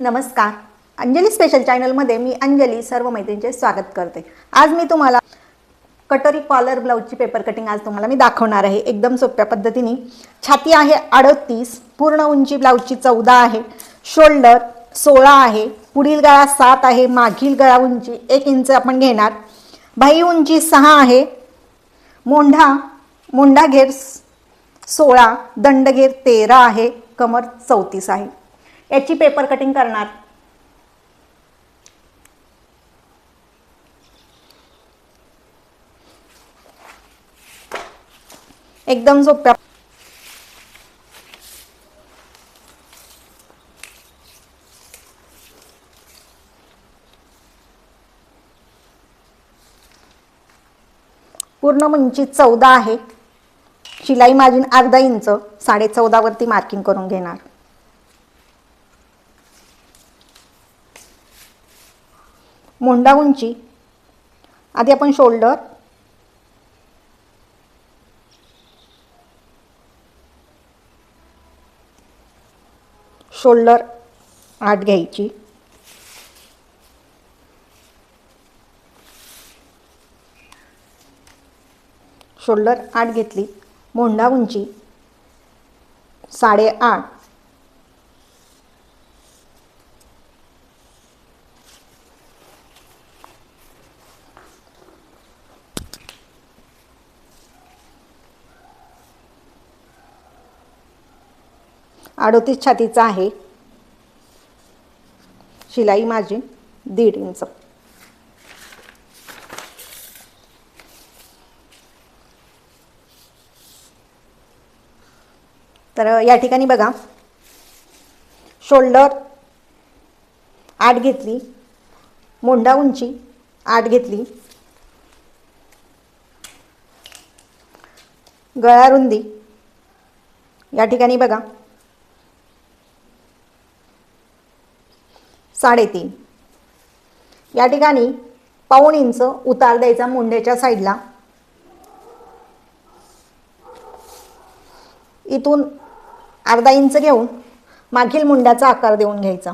नमस्कार. अंजली स्पेशल चॅनलमध्ये मी अंजली सर्व मैत्रिणींचे स्वागत करते. आज मी तुम्हाला कटोरी कॉलर ब्लाऊजची पेपर कटिंग आज तुम्हाला मी दाखवणार आहे. एकदम सोप्या पद्धतीने. छाती आहे अडतीस पूर्ण उंची ब्लाऊजची चौदा आहे. शोल्डर सोळा आहे. पुढील गळा सात आहे. मागील गळा उंची एक इंच आपण घेणार. बाही उंची सहा आहे. मोंढा मोंढा घेर सोळा दंडघेर तेरा आहे. कमर चौतीस आहे. याची पेपर कटिंग करणार. एकदम सोप्या. पूर्ण उंची चौदा आहे. शिलाई मार्जिन अर्धा इंच साडे चौदावरती मार्किंग करून घेणार. मोंडा उंची. आधी आपण शोल्डर शोल्डर आठ घ्यायची. शोल्डर आठ घेतली. मोंडा उंची. साडेआठ. अडोतीस छातीचा आहे. शिलाई माझी दीड इंच. तर या ठिकाणी बघा. शोल्डर आठ घेतली. मोंडा उंची आठ घेतली. गळा रुंदी. या ठिकाणी बघा. साडेतीन. या ठिकाणी पाऊण इंच उतार द्यायचा मुंड्याच्या साईडला. इथून अर्धा इंच घेऊन मागील मुंड्याचा आकार देऊन घ्यायचा.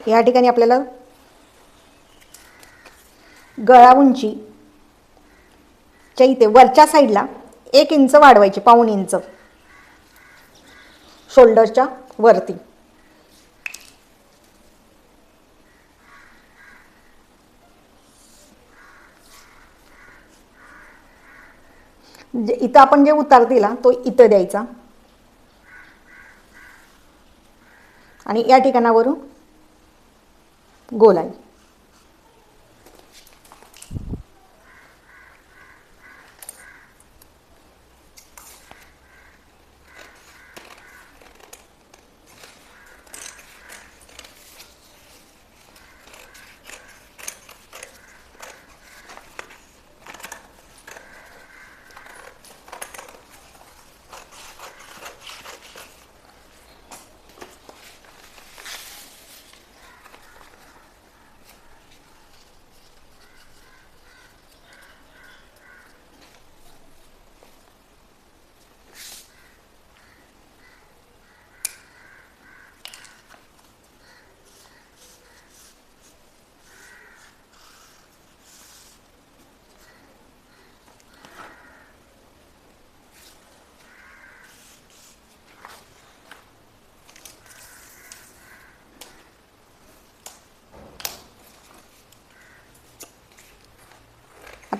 या ठिकाणी आपल्याला गळा उंची च्या इथे वरच्या साईडला एक इंच वाढवायची पाऊण इंच. शोल्डरच्या वरती. जे इथं आपण जे उतार दिला तो इथं द्यायचा. आणि या ठिकाणावरून गोलाई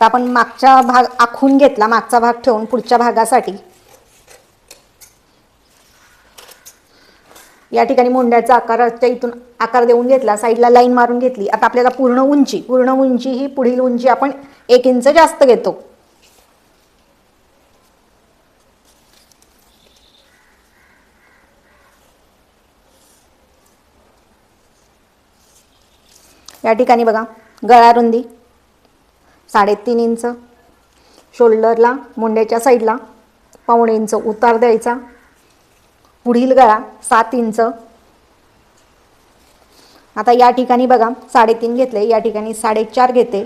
आता आपण मागचा भाग आखून घेतला मागचा भाग ठेवून पुढच्या भागासाठी. या ठिकाणी मुंड्याचा आकाराच्या इथून आकार देऊन घेतला साईडला लाईन मारून घेतली. आता आपल्याला पूर्ण उंची पूर्ण उंची ही पुढील उंची आपण एक इंच जास्त घेतो. या ठिकाणी बघा गळा रुंदी साडेतीन इंच. शोल्डरला मुंड्याच्या साईडला पाऊण इंच उतार द्यायचा. पुढील गळा सात इंच. आता या ठिकाणी बघा साडेतीन घेतले या ठिकाणी साडेचार घेते.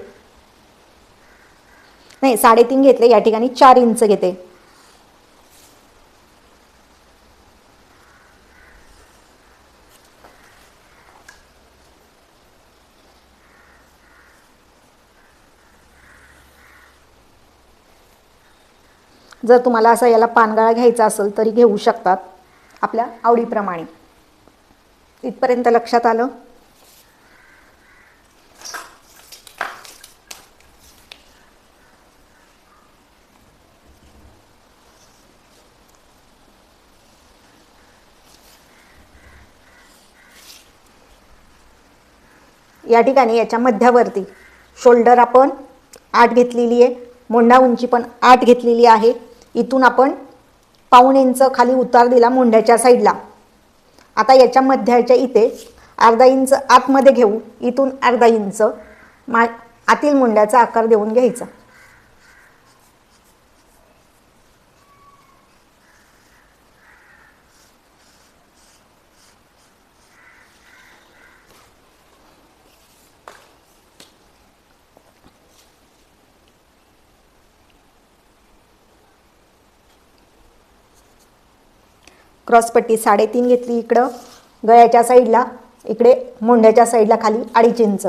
नाही साडेतीन घेतले या ठिकाणी चार इंच घेते. जर तुम्हाला असा याला पानगळा घ्यायचा असेल तरी घेऊ शकतात आपल्या आवडीप्रमाणे. इथपर्यंत लक्षात आलं? या ठिकाणी याच्या मध्यावरती शोल्डर आपण आठ घेतलेली आहे. मोंडा उंची पण आठ घेतलेली आहे. इथून आपण पाऊण इंच खाली उतार दिला मुंढ्याच्या साईडला. आता याच्या मध्याच्या इथे अर्धा इंच आतमध्ये घेऊ. इथून अर्धा इंच मा आतील मुंड्याचा आकार देऊन घ्यायचा. क्रॉसपट्टी साडेतीन घेतली इकडं गळ्याच्या साईडला इकडे मुंड्याच्या साईडला खाली अडीच इंच.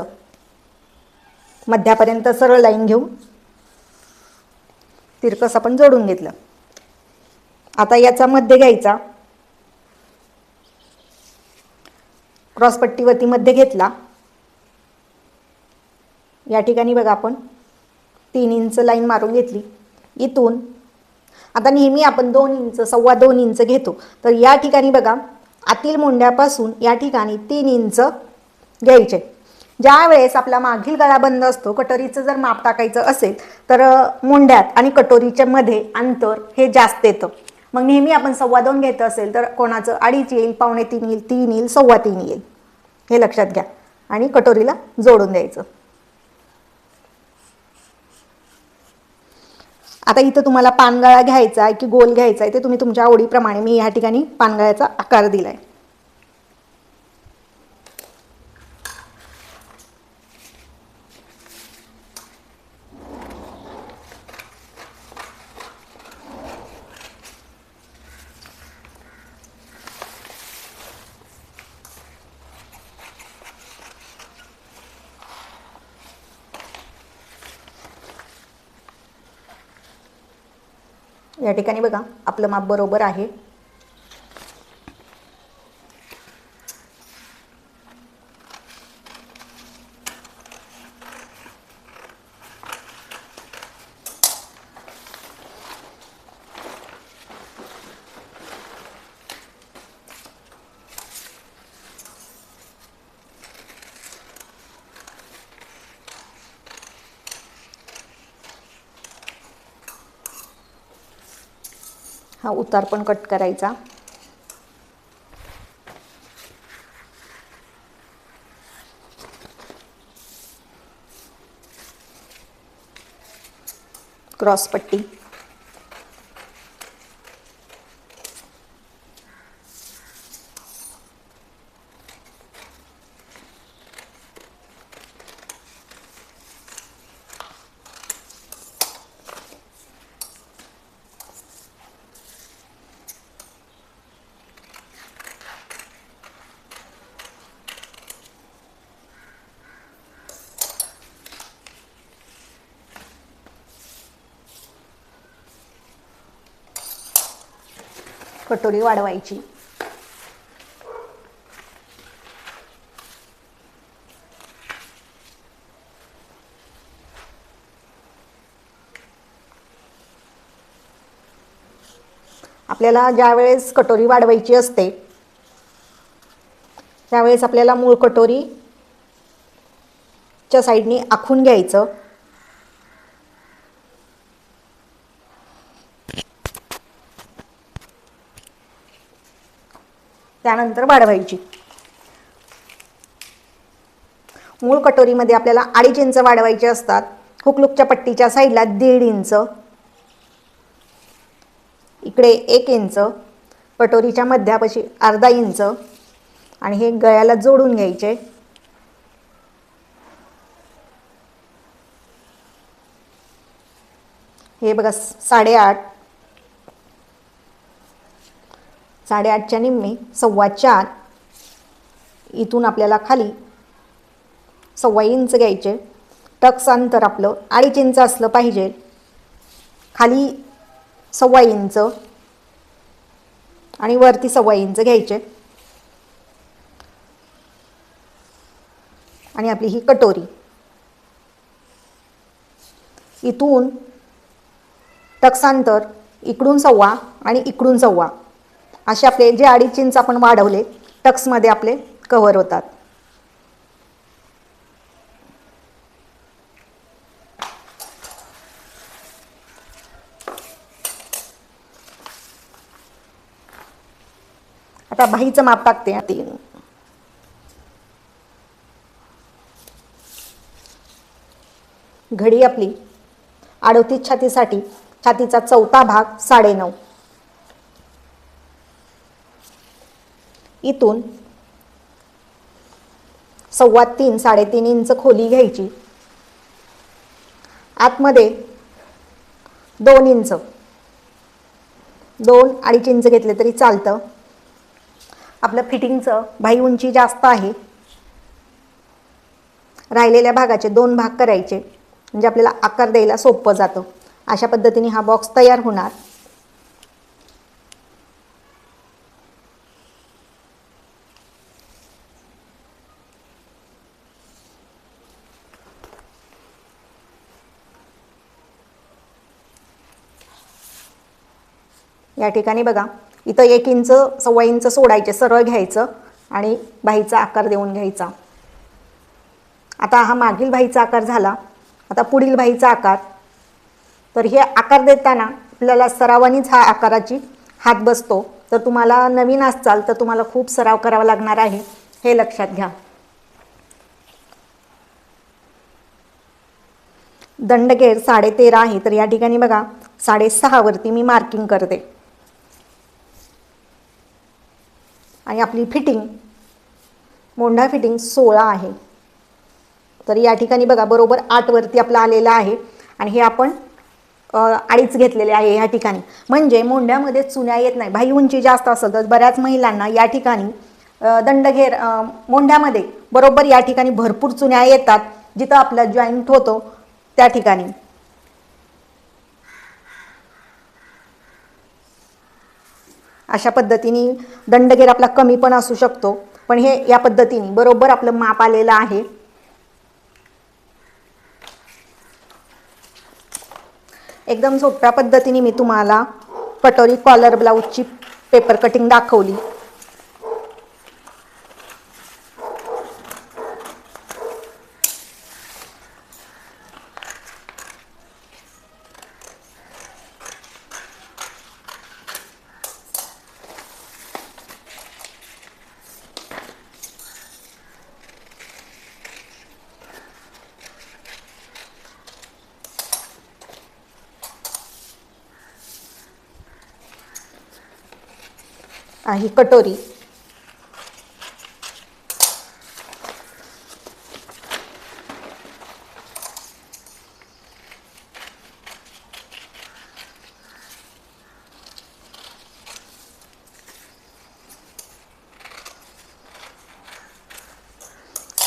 मध्यापर्यंत सरळ लाईन घेऊन तिरकस आपण जोडून घेतलं. आता याचा मध्य घ्यायचा. क्रॉसपट्टीवरती मध्य घेतला. या ठिकाणी बघा आपण तीन इंच लाईन मारून घेतली. इथून आता नेहमी आपण दोन इंच सव्वा दोन इंच घेतो. तर या ठिकाणी बघा आतील मुंड्यापासून या ठिकाणी तीन इंच घ्यायचे. ज्या वेळेस आपला मागील गळा बंद असतो कटोरीचं जर माप टाकायचं असेल तर मुंड्यात आणि कटोरीच्या मध्ये अंतर हे जास्त येतं. मग नेहमी आपण सव्वा दोन घेत असेल तर कोणाचं अडीच येईल पावणे तीन येईल तीन येईल सव्वा तीन येईल. हे लक्षात घ्या. आणि कटोरीला जोडून द्यायचं. आता इथं तुम्हाला पानगळा घ्यायचा आहे की गोल घ्यायचा आहे ते तुम्ही तुमच्या आवडीप्रमाणे मी या ठिकाणी पानगळ्याचा आकार दिलाय. या ठिकाणी बघा आपलं माप बरोबर आहे. हा उतार पण कट करायचा. क्रॉस कटोरी वाढवायची. आपल्याला ज्या वेळेस कटोरी वाढवायची असते त्यावेळेस आपल्याला मूळ कटोरी च्या साईडनी आखून घ्यायचं. त्यानंतर वाढवायची. मूळ कटोरीमध्ये आपल्याला अडीच इंच वाढवायचे असतात. हुकलुकच्या पट्टीच्या साईडला दीड इंच. इकडे एक इंच. कटोरीच्या मध्यापाशी अर्धा इंच. आणि हे गळ्याला जोडून घ्यायचे. हे बघा साडेआठ. साडेआठच्या निम्मे सव्वा चार इथून आपल्याला खाली सव्वा इंच घ्यायचे. टक्स अंतर आपलं अडीच इंच असलं पाहिजे. खाली सव्वा इंच आणि वरती सव्वा इंच घ्यायचे. आणि आपली ही कटोरी. इथून टक्सांतर इकडून सव्वा आणि इकडून सव्वा. असे आपले जे अडीच इंच आपण वाढवले टक्समध्ये आपले कव्हर होतात. आता बाहीचं माप टाकते तीन. घडी आपली अडोतीस छातीसाठी छातीचा चौथा भाग साडेनऊ. इथून सव्वा तीन साडेतीन इंच खोली घ्यायची. आतमध्ये दोन इंच. दोन अडीच इंच घेतले तरी चालतं. आपलं फिटिंगचं भाई उंची जास्त आहे. राहिलेल्या भागाचे दोन भाग करायचे. म्हणजे आपल्याला आकार द्यायला सोपं जातं. अशा पद्धतीने हा बॉक्स तयार होणार. या ठिकाणी बघा इथं एक इंच सव्वा इंच सोडायचे सरळ घ्यायचं आणि बाईचा आकार देऊन घ्यायचा. आता हा मागील बाईचा आकार झाला. आता पुढील बाईचा आकार. तर हे आकार देताना आपल्याला सरावानीच हा आकाराची हात बसतो. तर तुम्हाला नवीन असाल तर तुम्हाला खूप सराव करावा लागणार आहे. हे लक्षात घ्या. दंडगेर साडेतेरा आहे. तर या ठिकाणी बघा साडेसहावरती मी मार्किंग करते. आणि आपली फिटिंग मोंढा फिटिंग सोळा आहे. तर या ठिकाणी बघा बरोबर आठवरती आपलं आलेलं आहे. आणि हे आपण अ, अडीच घेतलेले आहे ह्या ठिकाणी. म्हणजे मोंढ्यामध्ये चुन्या येत नाही. भाई उंची जास्त असेल तर बऱ्याच महिलांना या ठिकाणी दंडघेर मोंढ्यामध्ये बरोबर या ठिकाणी भरपूर चुन्या येतात. जिथं आपला जॉईंट होतो त्या ठिकाणी. अशा पद्धतीने दंडगेर आपला कमी पण असू शकतो. पण हे या पद्धतीने बरोबर आपलं माप आलेलं आहे. एकदम सोप्या पद्धतीने मी तुम्हाला कटोरी कॉलर ब्लाऊजची पेपर कटिंग दाखवली. ही कटोरी.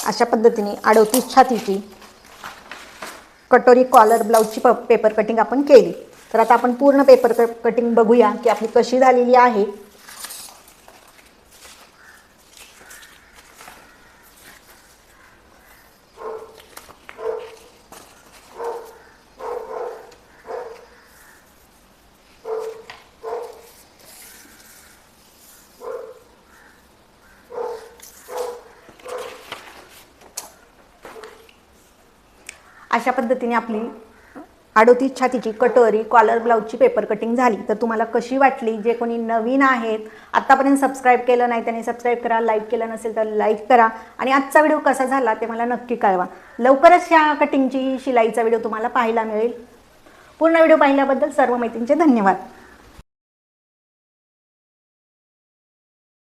अशा पद्धतीने अडोतीस छातीची कटोरी कॉलर ब्लाऊजची प पेपर कटिंग आपण केली. तर आता आपण पूर्ण पेपर क कटिंग बघूया की आपली कशी झालेली आहे. अशा पद्धतीने आपली अडोतीस छातीची कटोरी कॉलर ब्लाऊजची पेपर कटिंग झाली. तर तुम्हाला कशी वाटली? जे कोणी नवीन आहेत आत्तापर्यंत सबस्क्राईब केलं नाही त्यांनी सबस्क्राईब करा लाईक केलं नसेल तर लाईक करा. आणि आजचा व्हिडिओ कसा झाला ते मला नक्की कळवा. लवकरच ह्या कटिंगची शिलाईचा व्हिडिओ तुम्हाला पाहायला मिळेल. पूर्ण व्हिडिओ पाहिल्याबद्दल सर्व मैत्रींचे धन्यवाद.